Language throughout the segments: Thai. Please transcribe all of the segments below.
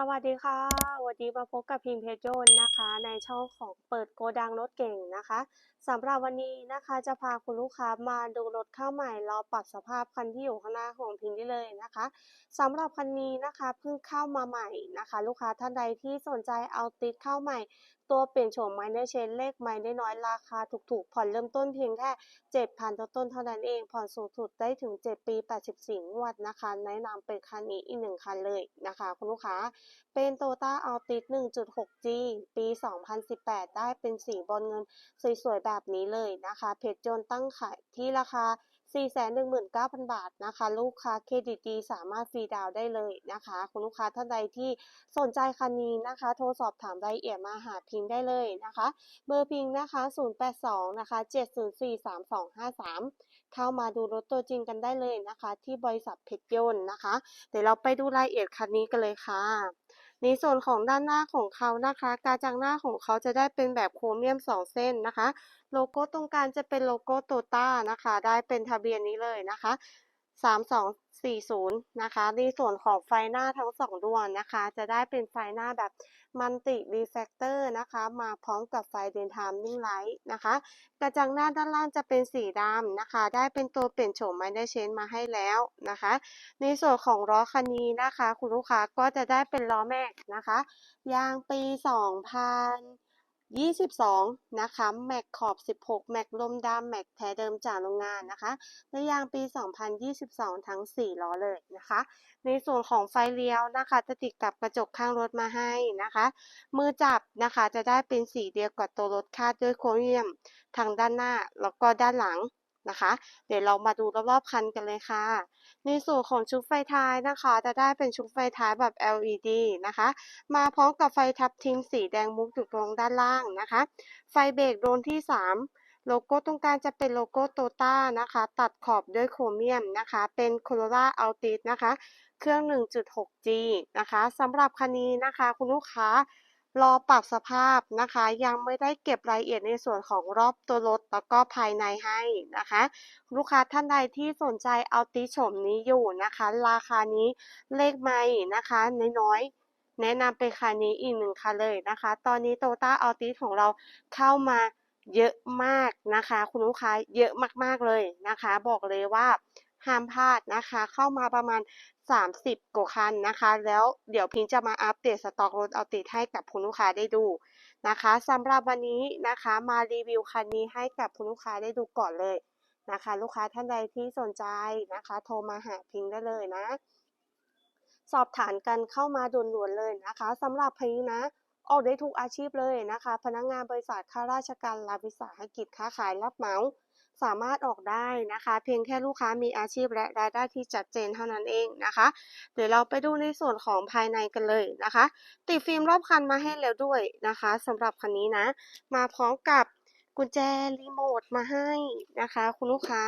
สวัสดีค่ะ วันนี้มาพบกับพิมพ์เพชรยนนะคะ ในช่องของเปิดโกดังรถเก่งนะคะสำหรับวันนี้นะคะจะพาคุณลูกค้ามาดูรถเข้าใหม่เราปรับสภาพคันที่อยู่ข้างหน้าของพิมพ์ได้เลยนะคะสำหรับคันนี้นะคะเพิ่งเข้ามาใหม่นะคะ ลูกค้าท่านใดที่สนใจเอาติดเข้าใหม่ ตัวเปลี่ยนโฉมไมเนเชนเลขไมได้น้อยราคาถูกๆ ผ่อนเริ่มต้นเพียงแค่7,000ต้นเท่านั้นเอง ผ่อนสูงสุดได้ถึง 7 ปี 84 งวดนะคะ แนะนำเป็นคันนี้อีกหนึ่งคันเลยนะคะ คุณลูกค้า เป็นโตต้าอัลติส 1.6G ปี 2018 ได้เป็นสีบอลเงินสวยๆ แบบนี้เลยนะคะ เพจโจนตั้งขายที่ราคา 419,000 บาทนะคะ ลูกค้าเครดิตดีสามารถฟรีดาวน์ได้เลยนะคะ คุณลูกค้าท่านใดที่สนใจคันนี้นะคะ โทรสอบถามรายละเอียดมาหาพิงได้เลยนะคะ เบอร์พิงนะคะ 082 นะคะ 7043253 เข้ามาดูรถตัวจริงกันได้เลยนะคะ ที่บริษัทเพชรยนต์นะคะ เดี๋ยวเราไปดูรายละเอียดคันนี้กันเลยค่ะ ในส่วนของด้านหน้าของเขานะคะ การจังหน้าของเขาจะได้เป็นแบบโครเมียม 2 เส้นนะคะ โลโก้ตรงกลางจะเป็นโลโก้โตต้านะคะ ได้เป็นทะเบียนนี้เลยนะคะ 3240 นะคะ ในส่วนของไฟหน้าทั้งสองดวงนะคะ จะได้เป็นไฟหน้าแบบมันติรีแฟกเตอร์นะคะ มาพร้อมกับไฟเดนไทม์นิ่งไลท์นะคะ กระจังหน้าด้านล่างจะเป็นสีดำนะคะ ได้เป็นตัวเปลี่ยนโฉมไมได้เชนมาให้แล้วนะคะ ในส่วนของล้อคันนี้นะคะ คุณลูกค้าก็จะได้เป็นล้อแม็กนะคะ ยางปี 2022นะคะแม็กขอบ16แม็กลมดำแม็กแท้เดิมจากโรงงานนะคะในยางปี2022ทั้ง4ล้อเลยนะคะ ในส่วนของไฟเลี้ยวนะคะ จะติดกับกระจกข้างรถมาให้นะคะ มือจับนะคะจะได้เป็นสีเดียวกับตัวรถคาดด้วยโครเมียม ทางด้านหน้าแล้วก็ด้านหลัง นะคะ เดี๋ยวเรามาดูรอบๆคันกันเลยค่ะ ในส่วนของชุดไฟท้ายนะคะ จะได้เป็นชุดไฟท้ายแบบ LED นะคะ มาพร้อมกับไฟทับทิมสีแดงมุกอยู่ตรงด้านล่างนะคะ ไฟเบรกโดนที่ 3โลโก้ตรงกลางจะเป็นโลโก้โตต้านะคะ ตัดขอบด้วยโครเมียมนะคะ เป็น Corolla Altis นะคะ เครื่อง 1.6G นะคะสำหรับคันนี้นะคะ คุณลูกค้า รอปรับสภาพนะคะ ยังไม่ได้เก็บรายละเอียดในส่วนของรอบตัวรถแล้วก็ภายในให้นะคะ ลูกค้าท่านใดที่สนใจเอาติโฉมนี้อยู่นะคะ ราคานี้เลขไม่นะคะน้อยๆแนะนำเป็นคันนี้อีกหนึ่งคันเลยนะคะ ตอนนี้โตต้าอัลติของเราเข้ามาเยอะมากนะคะ คุณลูกค้าเยอะมากๆเลยนะคะ บอกเลยว่าห้ามพลาดนะคะ เข้ามาประมาณ 30กว่าคันนะคะ แล้วเดี๋ยวพิงจะมาอัปเดตสต็อกรถเอาติดให้กับคุณลูกค้าได้ดูนะคะสำหรับวันนี้นะคะมารีวิวคันนี้ให้กับคุณลูกค้าได้ดูก่อนเลยนะคะ ลูกค้าท่านใดที่สนใจนะคะ โทรมาหาพิงได้เลยนะ สอบถามกันเข้ามาด่วนๆเลยนะคะสำหรับพิงนะออกได้ทุกอาชีพเลยนะคะ พนักงานบริษัทข้าราชการรัฐวิสาหกิจค้าขายรับเหมา สามารถออกได้นะคะ เพียงแค่ลูกค้ามีอาชีพและรายได้ที่ชัดเจนเท่านั้นเองนะคะ เดี๋ยวเราไปดูในส่วนของภายในกันเลยนะคะ ติดฟิล์มรอบคันมาให้แล้วด้วยนะคะสำหรับคันนี้นะ มาพร้อมกับกุญแจรีโมทมาให้นะคะ คุณลูกค้า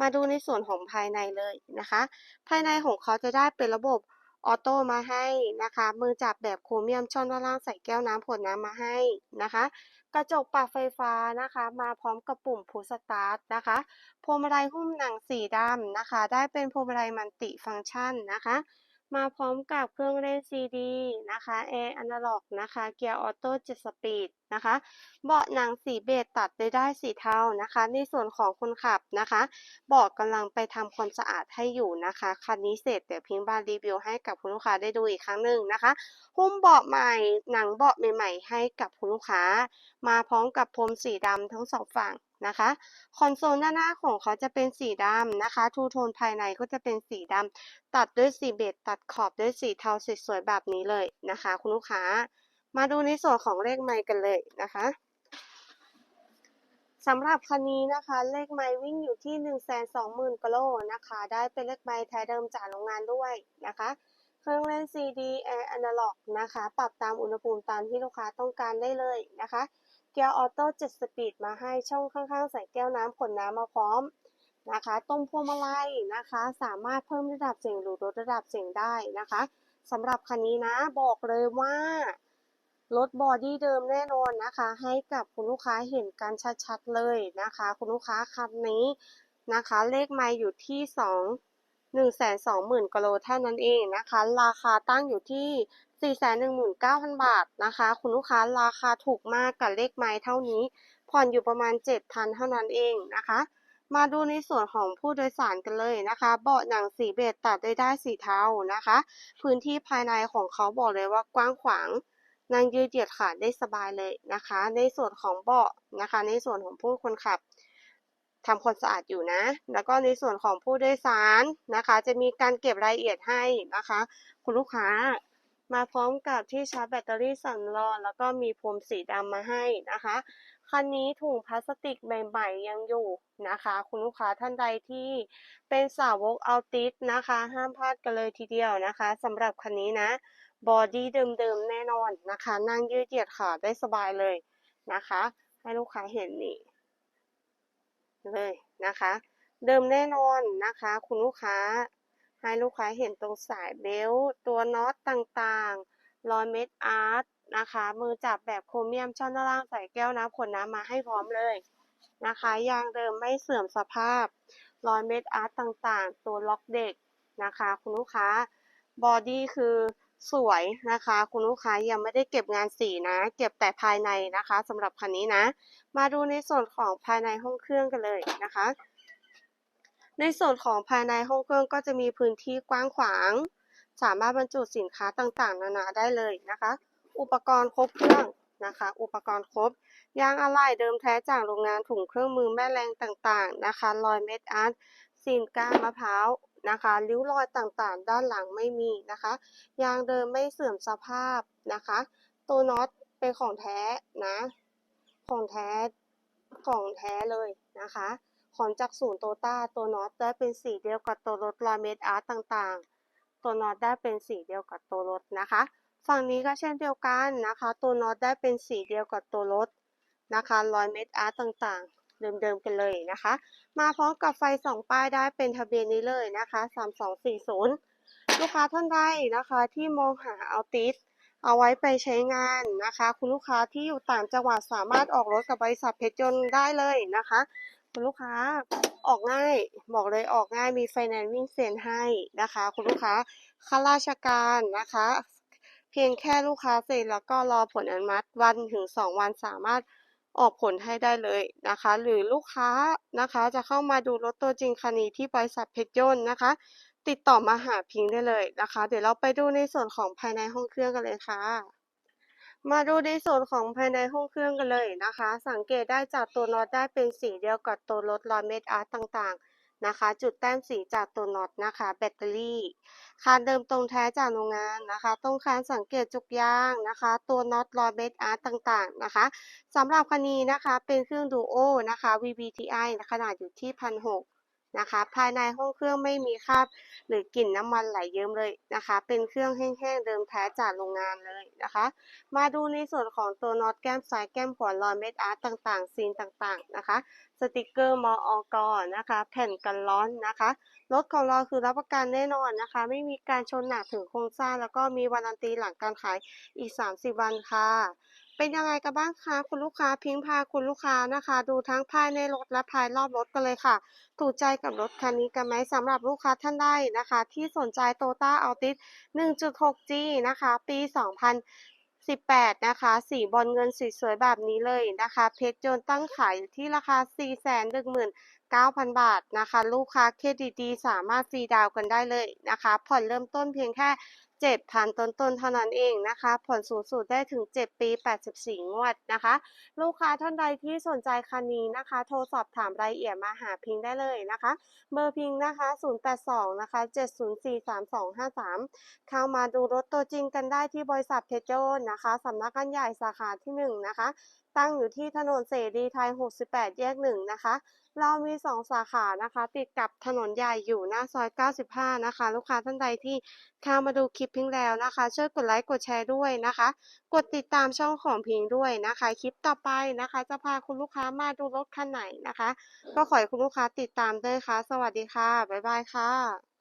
มาดูในส่วนของภายในเลยนะคะ ภายในของเขาจะได้เป็นระบบออโต้มาให้นะคะ มือจับแบบโครเมียมช่องด้านล่างใส่แก้วน้ำผลน้ำมาให้นะคะ กระจกปรับไฟฟ้านะคะ มาพร้อมกับปุ่มพุชสตาร์ทนะคะพวงมาลัยหุ้มหนังสีดำนะคะ ได้เป็นพวงมาลัยมันติฟังก์ชันนะคะ มาพร้อมกับเครื่องเล่นซีดีนะคะแอร์อนาล็อกนะคะเกียร์ออโต้7สปีดนะคะเบาะหนังสีเบจตัดได้ได้สีเทานะคะ ในส่วนของคนขับนะคะ เบาะกำลังไปทำความสะอาดให้อยู่นะคะ คันนี้เสร็จเดี๋ยวพิงบานรีวิวให้กับคุณลูกค้าได้ดูอีกครั้งหนึ่งนะคะหุ้มเบาะใหม่หนังเบาะใหม่ ๆ ให้กับคุณลูกค้า มาพร้อมกับพรมสีดำทั้งสองฝั่ง นะคะคอนโซลด้านหน้าของเขาจะเป็นสีดำนะคะทูโทนภายในก็จะเป็นสีดำตัดด้วยสีเบจตัดขอบด้วยสีเทาสวยๆแบบนี้เลยนะคะ คุณลูกค้า มาดูในส่วนของเลขไมล์กันเลยนะคะสำหรับคันนี้นะคะ เลขไมล์วิ่งอยู่ที่ 1 2 0 0 0 0กิโลนะคะ ได้เป็นเลขไมล์แท้เดิมจากโรงงานด้วยนะคะ เครื่องเล่น CD Air Analog นะคะ ปรับตามอุณหภูมิตามที่ลูกค้าต้องการได้เลยนะคะ เกียร์ออโต้7สปีดมาให้ช่องข้างๆ ใส่แก้วน้ำขนน้ำมาพร้อมนะคะตรงพวงมาลัยนะคะ สามารถเพิ่มระดับเสียงหรือลดระดับเสียงได้นะคะสำหรับคันนี้นะบอกเลยว่ารถบอดี้เดิมแน่นอนนะคะ ให้กับคุณลูกค้าเห็นกันชัดๆเลยนะคะ คุณลูกค้าคันนี้นะคะ เลขไมล์อยู่ที่ 2 120,000กิโลเท่านั้นเองนะคะ ราคาตั้งอยู่ที่ 419,000 บาทนะคะ คุณลูกค้าราคาถูกมากกับเลขไม้เท่านี้ ผ่อนอยู่ประมาณ 7,000 เท่านั้นเองนะคะ มาดูในส่วนของผู้โดยสารกันเลยนะคะ เบาะหนังสีเบจตัดด้วยได้สีเทานะคะ พื้นที่ภายในของเขาบอกเลยว่ากว้างขวางนั่งยืดเหยียดขาได้สบายเลยนะคะ ในส่วนของเบาะนะคะ ในส่วนของผู้คนขับทำความสะอาดอยู่นะ แล้วก็ในส่วนของผู้โดยสารนะคะ จะมีการเก็บรายละเอียดให้นะคะ คุณลูกค้า มาพร้อมกับที่ชาร์จแบตเตอรี่สำรองแล้วก็มีพรมสีดำมาให้นะคะ คันนี้ถุงพลาสติกใหม่ๆยังอยู่นะคะ คุณลูกค้าท่านใดที่เป็นสาวกเอัลติสนะคะ ห้ามพลาดกันเลยทีเดียวนะคะสำหรับคันนี้นะ บอดี้เดิมๆแน่นอนนะคะ นั่งยืดเหยียดขาได้สบายเลยนะคะ ให้ลูกค้าเห็นนี่เลยนะคะ เดิมแน่นอนนะคะ คุณลูกค้า ให้ลูกค้าเห็นตรงสายเบลต์ตัวน็อตต่างๆรอยเม็ดอาร์ตนะคะ มือจับแบบโครเมียมช่องด้านล่างใส่แก้วน้ำขวดน้ำมาให้พร้อมเลยนะคะ ยางเดิมไม่เสื่อมสภาพรอยเม็ดอาร์ตต่างๆ ตัวล็อกเด็กนะคะ คุณลูกค้าบอดี้คือสวยนะคะ คุณลูกค้ายังไม่ได้เก็บงานสีนะ เก็บแต่ภายในนะคะสำหรับคันนี้นะ มาดูในส่วนของภายในห้องเครื่องกันเลยนะคะ ในส่วนของภายในห้องเครื่องก็จะมีพื้นที่กว้างขวาง สามารถบรรจุสินค้าต่างๆ นานาได้เลยนะคะ อุปกรณ์ครบเครื่องนะคะ อุปกรณ์ครบ ยางอะไหล่เดิมแท้จากโรงงานถุงเครื่องมือแม่แรงต่างๆ นะคะรอยเม็ดอาร์ตซีนก้านมะพร้าวนะคะริ้วรอยต่างๆ ด้านหลังไม่มีนะคะ ยางเดิมไม่เสื่อมสภาพนะคะ ตัวน็อตเป็นของแท้นะ ของแท้ ของแท้เลยนะคะ ขอจากศูนย์โตต้าตัวน็อตได้เป็นสีเดียวกับตัวรถรอยเมดอาร์ตต่างๆ ตัวน็อตได้เป็นสีเดียวกับตัวรถนะคะ ฝั่งนี้ก็เช่นเดียวกันนะคะ ตัวน็อตได้เป็นสีเดียวกับตัวรถนะคะรอยเมดอาร์ตต่างๆ เดิมๆกันเลยนะคะ มาพร้อมกับไฟสองป้ายได้เป็นทะเบียนนี้เลยนะคะ 3240 ลูกค้าท่านใดนะคะที่มองหาเอาติสเอาไว้ไปใช้งานนะคะ คุณลูกค้าที่อยู่ต่างจังหวัดสามารถออกรถกับบริษัทเพชรยนต์ได้เลยนะคะ คุณลูกค้าออกง่ายบอกเลยออกง่ายมีไฟแนนซ์วิ่งเซ็นให้นะคะ คุณลูกค้าข้าราชการนะคะ เพียงแค่ลูกค้าเซ็นแล้วก็รอผลอนุมัติวันถึง2วันสามารถออกผลให้ได้เลยนะคะ หรือลูกค้านะคะจะเข้ามาดูรถตัวจริงคันนี้ที่บริษัทเพชรยนต์นะคะ ติดต่อมาหาพิงได้เลยนะคะ เดี๋ยวเราไปดูในส่วนของภายในห้องเครื่องกันเลยค่ะ มาดูในส่วนของภายในห้องเครื่องกันเลยนะคะ สังเกตได้จากตัวน็อตได้เป็นสีเดียวกับตัวรถรอยเม็ดอาร์ตต่างๆนะคะ จุดแต้มสีจากตัวน็อตนะคะ แบตเตอรี่คานเดิมตรงแท้จากโรงงานนะคะตรงคานสังเกตจุกยางนะคะ ตัวน็อตรอยเม็ดอาร์ตต่างๆนะคะสำหรับคันนี้นะคะเป็นเครื่องดูโอนะคะ VVTi ขนาดอยู่ที่พันหก นะคะ ภายในห้องเครื่องไม่มีคราบหรือกลิ่นน้ำมันไหลเยิ้มเลยนะคะ เป็นเครื่องแห้งๆเดิมแท้จากโรงงานเลยนะคะ มาดูในส่วนของตัวน็อตแก้มซ้ายแก้มขวารอยเม็ดอาร์ตต่างๆซีนต่างๆนะคะ สติกเกอร์มออกนะคะ แผ่นกันร้อนนะคะ รถของเราคือรับประกันแน่นอนนะคะ ไม่มีการชนหนักถึงโครงสร้าง แล้วก็มีวารันตีหลังการขายอีก 30 วันค่ะ เป็นยังไงกันบ้างคะคุณลูกค้าพิงพาคุณลูกค้านะคะ ดูทั้งภายในรถและภายรอบรถกันเลยค่ะ ถูกใจกับรถคันนี้กันไหมสำหรับลูกค้าท่านใดนะคะ ที่สนใจ Toyota Altis 1.6G นะคะ ปี 2 0 18 นะคะ สีบอลเงินสีสวยแบบนี้เลยนะคะ เพชรจนต์ตั้งขายที่ราคา 419,000 บาทนะคะ ลูกค้าเครดิตดีสามารถฟรีดาวกันได้เลยนะคะ ผ่อนเริ่มต้นเพียงแค่ 7,000 ต้นๆเท่านั้นเองนะคะ ผ่อนสูงสุดได้ถึง 7 ปี 84 งวดนะคะ ลูกค้าท่านใดที่สนใจคันนี้นะคะ โทรสอบถามรายละเอียดมาหาพิงได้เลยนะคะ เบอร์พิงนะคะ 082 นะคะ 7043253 เข้ามาดูรถตัวจริงกันได้ที่บริษัทเพชรโจนนะคะสำนักงานใหญ่สาขาที่ 1 นะคะ ตั้งอยู่ที่ถนนเสรีไทย 68 แยก 1 นะคะ เรามีสองสาขานะคะ ติดกับถนนใหญ่อยู่หน้าซอย 95 นะคะ ลูกค้าท่านใดที่เข้ามาดูคลิปพิงแล้วนะคะ ช่วยกดไลค์กดแชร์ด้วยนะคะ กดติดตามช่องของพิงด้วยนะคะ คลิปต่อไปนะคะ จะพาคุณลูกค้ามาดูรถคันไหนนะคะ ก็ขอให้คุณลูกค้าติดตามด้วยค่ะ สวัสดีค่ะ บ๊ายบายค่ะ